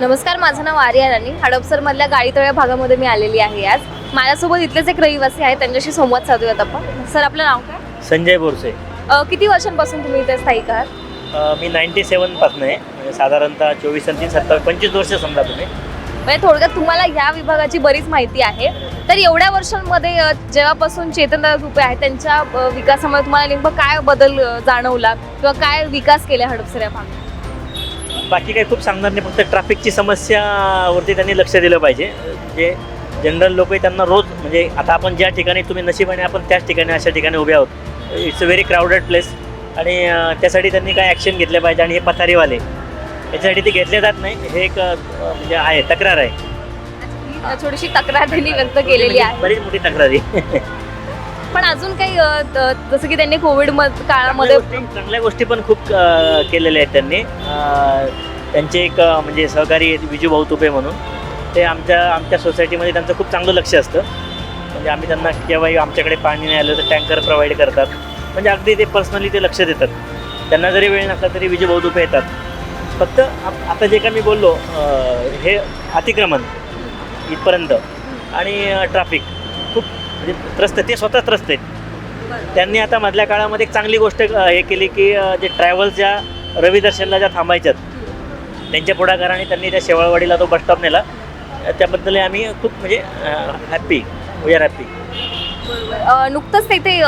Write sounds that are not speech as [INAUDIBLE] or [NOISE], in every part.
नमस्कार माझं नाव आर्या राणी. हडपसरमधल्या गाडीतळ्या भागामध्ये मी आलेली आहे आज. माझ्यासोबत इथलेच एक रहिवासी आहेत त्यांच्याशी संवाद साधूयात आपण. सर आपलं नाव काय? संजय बोरसे. अ, किती वर्षांपासून तुम्ही इथे स्थायिक आहात? अ, मी नाईन्टी सेवनपासून आहे. म्हणजे साधारणतः चोवीस आणि तीन सत्तावीस पंचवीस वर्ष समजा तुम्ही. म्हणजे थोडक्यात तुम्हाला ह्या विभागाची बरीच माहिती आहे. तर एवढ्या वर्षांमध्ये अ, जेव्हापासून चेतनदादा रुपे आहेत त्यांच्या अ, विकासामुळे तुम्हाला नेमकं काय बदल अ, जाणवला? किंवा काय विकास केला हडपसर या भागात? बाकी काही खूप सांगणार नाही फक्त ट्रॅफिकची समस्यावरती त्यांनी लक्ष दिलं पाहिजे. जे जनरल लोक आहे त्यांना रोज म्हणजे आता आपण ज्या ठिकाणी तुम्ही नशिबाने आपण त्याच ठिकाणी अशा ठिकाणी उभे आहोत. It's a very crowded place आणि त्यासाठी त्यांनी काय ॲक्शन घेतले पाहिजे आणि हे पथारीवाले याच्यासाठी ते घेतले जात नाही. हे एक म्हणजे आहे तक्रार आहे. थोडीशी तक्रार त्यांनी व्यक्त केलेली आहे. बरीच मोठी तक्रार आहे. [LAUGHS] पण अजून काही अ, त- जसं की त्यांनी कोविड मध- काळामध्ये चांगल्या गोष्टी- चांगल्या गोष्टी पण खूप केलेल्या आहेत त्यांनी. त्यांचे एक म्हणजे सहकारी आहेत विजू भाऊ तुपे म्हणून. ते आमच्या आमच्या सोसायटीमध्ये त्यांचं खूप चांगलं लक्ष असतं. म्हणजे आम्ही त्यांना केव्हाही आमच्याकडे पाणी नाही आलं तर टँकर प्रोव्हाइड करतात. म्हणजे अगदी ते पर्सनली ते लक्ष देतात. त्यांना जरी वेळ नसला तरी विजू भाऊ तुपे येतात. फक्त आप- आता जे काय मी बोललो हे अतिक्रमण इथपर्यंत. आणि ट्रॅफिक खूप म्हणजे त्रस्त ते स्वतः त्रस्त आहेत. त्यांनी आता मधल्या काळामध्ये एक चांगली गोष्ट हे केली की जे ट्रॅव्हल्स ज्या रवी दर्शनला ज्या थांबायच्यात त्यांच्या पुढाकाराने त्यांनी त्या शेवाळवाडीला तो बस स्टॉप नेला. त्याबद्दल आम्ही खूप म्हणजे हॅप्पी वी आर हॅप्पी नुकतंच तिथे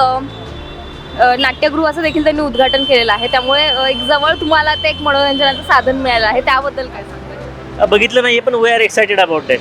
नाट्यगृहाचं देखील त्यांनी उद्घाटन केलेलं आहे. त्यामुळे एक जवळ तुम्हाला ते एक मनोरंजनाचं साधन मिळालं आहे. त्याबद्दल काय बघितलं नाही पण we are excited about it